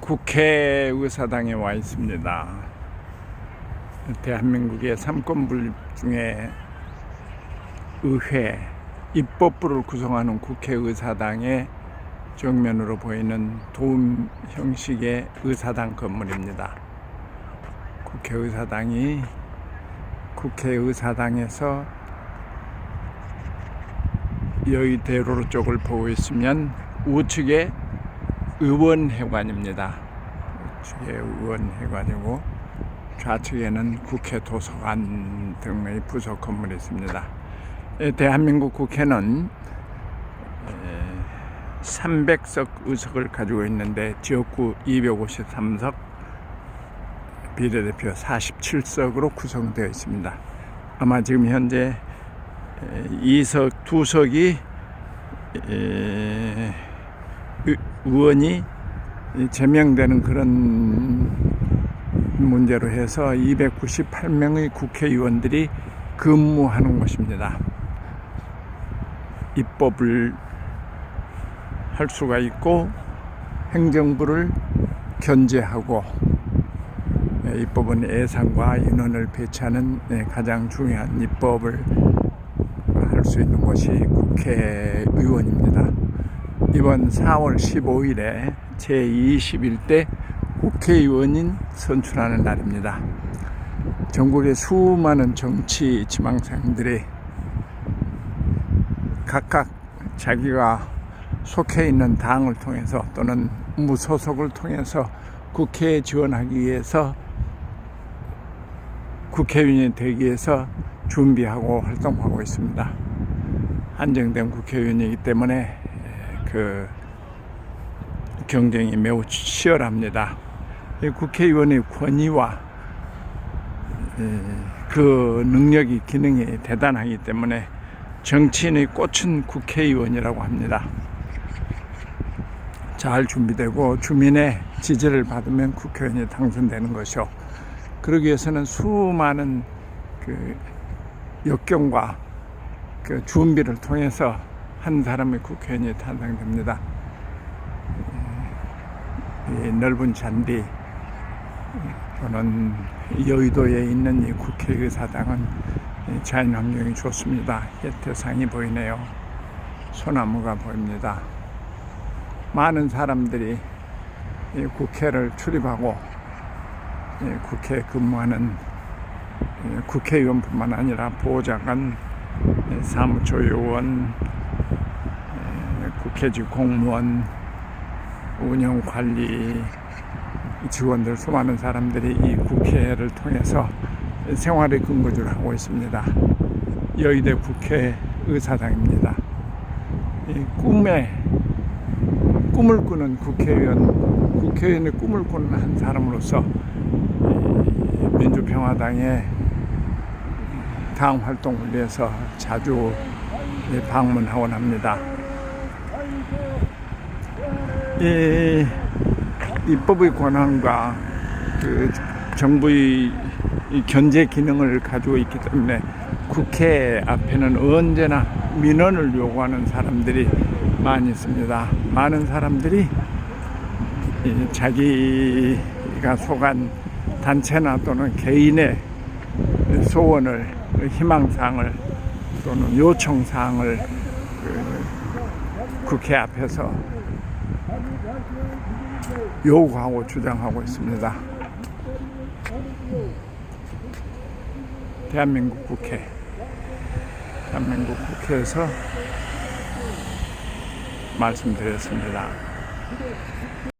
국회의사당에 와 있습니다. 대한민국의 삼권분 중에 의회, 입법부를 구성하는 국회의사당의 정면으로 보이는 도움 형식의 의사당 건물입니다. 국회의사당이 국회의사당에서 여의대로 쪽을 보고 있으면 우측에 의원회관입니다. 우측에 의원회관이고 좌측에는 국회 도서관 등의 부속 건물이 있습니다. 에, 대한민국 국회는 300석 의석을 가지고 있는데 지역구 253석, 비례대표 47석으로 구성되어 있습니다. 아마 지금 현재 2석, 2석이 의원이 제명되는 그런 문제로 해서 298명의 국회의원들이 근무하는 곳입니다. 입법을 할 수가 있고 행정부를 견제하고 예, 입법은 예산과 인원을 배치하는 예, 가장 중요한 입법을 할 수 있는 것이 국회의원입니다. 이번 4월 15일에 제21대 국회의원인 선출하는 날입니다. 전국의 수많은 정치 지망생들이 각각 자기가 속해 있는 당을 통해서 또는 무소속을 통해서 국회에 지원하기 위해서 국회의원이 되기 위해서 준비하고 활동하고 있습니다. 한정된 국회의원이기 때문에 그 경쟁이 매우 치열합니다. 이 국회의원의 권위와 그 능력이 기능이 대단하기 때문에 정치인의 꽃은 국회의원이라고 합니다. 잘 준비되고 주민의 지지를 받으면 국회의원이 당선되는 것이요. 그러기 위해서는 수많은 그 역경과 그 준비를 통해서 한 사람의 국회의원이 탄생됩니다. 이 넓은 잔디 또는 여의도에 있는 이 국회의사당은 자연 환경이 좋습니다. 혜태상이 보이네요. 소나무가 보입니다. 많은 사람들이 이 국회를 출입하고 이 국회에 근무하는 이 국회의원뿐만 아니라 보좌관, 이 사무처 요원, 이 국회직 공무원, 운영 관리 직원들 수많은 사람들이 이 국회를 통해서 생활의 근거지를 하고 있습니다. 여의대 국회 의사당입니다. 이 꿈에 꿈을 꾸는 국회의원, 국회의원의 꿈을 꾸는 한 사람으로서 민주평화당의 당 활동을 위해서 자주 방문하곤 합니다. 이 입법의 권한과 그 정부의 이 견제 기능을 가지고 있기 때문에 국회 앞에는 언제나 민원을 요구하는 사람들이 많이 있습니다. 많은 사람들이 자기가 속한 단체나 또는 개인의 소원을 희망사항을 또는 요청사항을 그 국회 앞에서 요구하고 주장하고 있습니다. 대한민국 국회, 대한민국 국회에서 말씀드렸습니다.